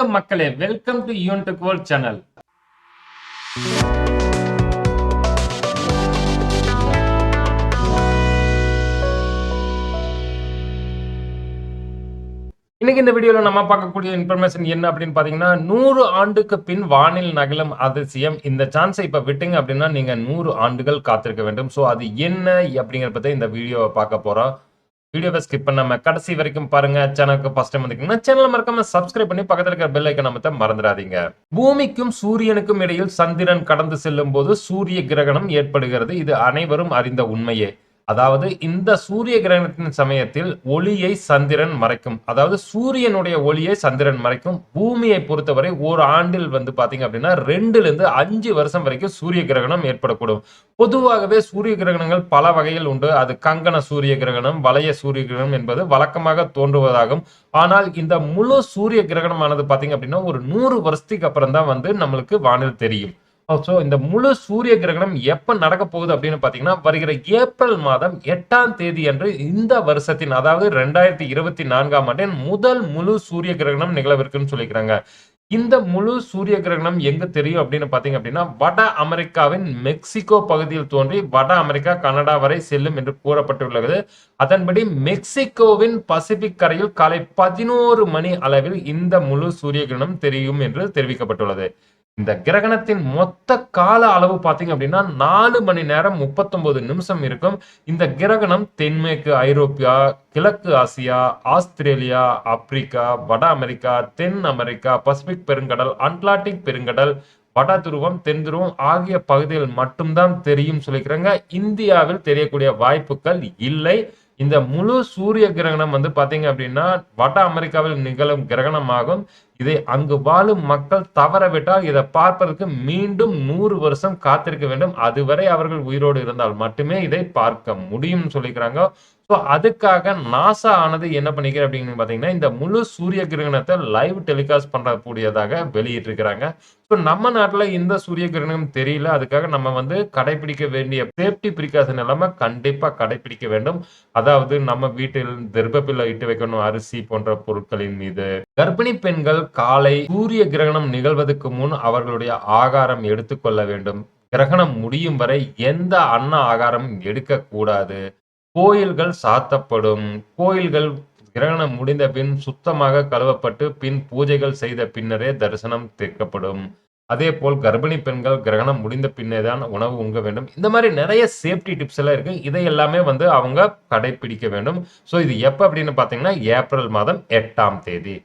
வணக்கம் மக்களே. Welcome to யூன் டு வேர்ல்ட் சேனல் இன்னைக்கு இந்த வீடியோல நம்ம பார்க்கக்கூடிய இன்ஃபர்மேஷன் என்ன அப்படின்னு பாத்தீங்கன்னா நூறு ஆண்டுக்கு பின் வானில் நகலும் அதிசயம். இந்த சான்ஸை இப்ப விட்டீங்க அப்படின்னா நீங்க நூறு ஆண்டுகள் காத்திருக்க வேண்டும். ஸோ அது என்ன அப்படிங்கிற பத்தி இந்த வீடியோவை பார்க்க போறோம். வீடியோவை ஸ்கிப் பண்ணாமல் கடைசி வரைக்கும் பாருங்க. சேனலுக்கு ஃபர்ஸ்ட் டைம் வந்தீங்கன்னா சேனலை மறக்காம சப்ஸ்கிரைப் பண்ணி பக்கத்தில் இருக்கிற பெல் ஐக்கன் நம்ம மறந்துடாதீங்க. பூமிக்கும் சூரியனுக்கும் இடையில் சந்திரன் கடந்து செல்லும் போது சூரிய கிரகணம் ஏற்படுகிறது. இது அனைவரும் அறிந்த உண்மையே. அதாவது இந்த சூரிய கிரகணத்தின் சமயத்தில் ஒளியை சந்திரன் மறைக்கும். அதாவது சூரியனுடைய ஒளியை சந்திரன் மறைக்கும். பூமியை பொறுத்தவரை ஒரு ஆண்டில் வந்து பாத்தீங்க அப்படின்னா ரெண்டுல இருந்து அஞ்சு வருஷம் வரைக்கும் சூரிய கிரகணம் ஏற்படக்கூடும். பொதுவாகவே சூரிய கிரகணங்கள் பல வகையில் உண்டு. அது கங்கண சூரிய கிரகணம் வளைய சூரிய கிரகணம் என்பது வழக்கமாக தோன்றுவதாகும். ஆனால் இந்த முழு சூரிய கிரகணமானது பாத்தீங்க அப்படின்னா ஒரு நூறு வருஷத்துக்கு அப்புறம் தான் வந்து நம்மளுக்கு வானில் தெரியும். ஸோ இந்த முழு சூரிய கிரகணம் எப்போ நடக்க போகுது அப்படின்னு பார்த்தீங்கன்னா வருகிற ஏப்ரல் மாதம் எட்டாம் தேதி அன்று இந்த வருஷத்தின் அதாவது ரெண்டாயிரத்தி இருபத்தி நான்காம் ஆண்டின் முதல் முழு சூரிய கிரகணம் நிகழவிருக்குன்னு சொல்லிக்கிறாங்க. இந்த முழு சூரிய கிரகணம் எங்க தெரியும் அப்படின்னு பாத்தீங்க அப்படின்னா வட அமெரிக்காவின் மெக்சிகோ பகுதியில் தோன்றி வட அமெரிக்கா கனடா வரை செல்லும் என்று கூறப்பட்டுள்ளது. அதன்படி மெக்சிகோவின் பசிபிக் கரையில் காலை பதினோரு மணி அளவில் இந்த முழு சூரிய கிரகணம் தெரியும் என்று தெரிவிக்கப்பட்டுள்ளது. இந்த கிரகணத்தின் மொத்த கால அளவு பார்த்தீங்க அப்படின்னா நாலு மணி நேரம் முப்பத்தொன்பது நிமிஷம் இருக்கும். இந்த கிரகணம் தென்மேற்கு ஐரோப்பியா கிழக்கு ஆசியா ஆஸ்திரேலியா ஆப்பிரிக்கா வட அமெரிக்கா தென் அமெரிக்கா பசிபிக் பெருங்கடல் அட்லாண்டிக் பெருங்கடல் வட துருவம் தென் துருவம் ஆகிய பகுதிகள் மட்டும்தான் தெரியும் சொல்லிக்கிறாங்க. இந்தியாவில் தெரியக்கூடிய வாய்ப்புகள் இல்லை. இந்த முழு சூரிய கிரகணம் வந்து பார்த்தீங்க அப்படின்னா வட அமெரிக்காவில் நிகழும் கிரகணமாகும். இதை அங்கு வாழும் மக்கள் தவறவிட்டால் இதை பார்ப்பதற்கு மீண்டும் நூறு வருஷம் காத்திருக்க வேண்டும். அதுவரை அவர்கள் உயிரோடு இருந்தால் மட்டுமே இதை பார்க்க முடியும் சொல்லிக்கிறாங்க. ஸோ அதுக்காக நாசா ஆனது என்ன பண்ணிக்கிற அப்படின்னு பார்த்தீங்கன்னா இந்த முழு சூரிய கிரகணத்தை லைவ் டெலிகாஸ்ட் பண்ணக்கூடியதாக வெளியிட்டிருக்கிறாங்க. ஸோ நம்ம நாட்டில் இந்த சூரிய கிரகணம் தெரியல. அதுக்காக நம்ம வந்து கடைபிடிக்க வேண்டிய சேஃப்டி ப்ரிகாஷன் எல்லாமே கண்டிப்பாக கடைபிடிக்க வேண்டும். அதாவது நம்ம வீட்டில் கர்ப்பப்பிள்ளை இட்டு வைக்கணும் அரிசி போன்ற பொருட்களின் மீது. கர்ப்பிணி பெண்கள் காலை சூரிய கிரகணம் நிகழ்வதற்கு முன் அவர்களுடைய ஆகாரம் எடுத்துக்கொள்ள வேண்டும். கிரகணம் முடியும் வரை எந்த அன்ன ஆகாரம் எடுக்கக்கூடாது. கோயில்கள் சாத்தப்படும். கோயில்கள் கிரகணம் முடிந்த பின் சுத்தமாக கழுவப்பட்டு பின் பூஜைகள் செய்த பின்னரே தரிசனம் தீர்க்கப்படும். அதே போல் கர்ப்பிணி பெண்கள் கிரகணம் முடிந்த பின்னே தான் உணவு உங்க வேண்டும். இந்த மாதிரி நிறைய சேஃப்டி டிப்ஸ் எல்லாம் இருக்கு. இதை எல்லாமே வந்து அவங்க கடைபிடிக்க வேண்டும். ஸோ இது எப்போ அப்படின்னு பார்த்தீங்கன்னா ஏப்ரல் மாதம் எட்டாம் தேதி.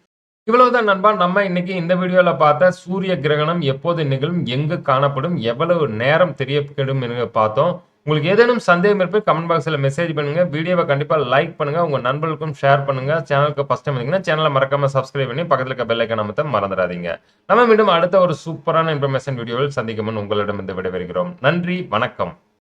இவ்வளவுதான் நண்பா. நம்ம இன்னைக்கு இந்த வீடியோல பார்த்த சூரிய கிரகணம் எப்போது நிகழும் எங்கு காணப்படும் எவ்வளவு நேரம் தெரியப்படும் என்று பார்த்தோம். உங்களுக்கு ஏதேனும் சந்தேகம் இருப்பு கமெண்ட் பாக்ஸில் மெசேஜ் பண்ணுங்க. வீடியோவை கண்டிப்பாக லைக் பண்ணுங்க. உங்க நண்பர்களுக்கும் ஷேர் பண்ணுங்க. சேனலுக்கு ஃபஸ்ட் டைம் வந்தீங்கன்னா சேனலை மறக்காம சப்ஸ்கிரைப் பண்ணி பக்கத்தில் இருக்க பெல் ஐக்கன் மறந்துடாதீங்க. நம்ம மீண்டும் அடுத்த ஒரு சூப்பரான இன்ஃபர்மேஷன் வீடியோவில் சந்திக்கும் முன் உங்களிடம் இருந்து விடைபெறுகிறோம். நன்றி வணக்கம்.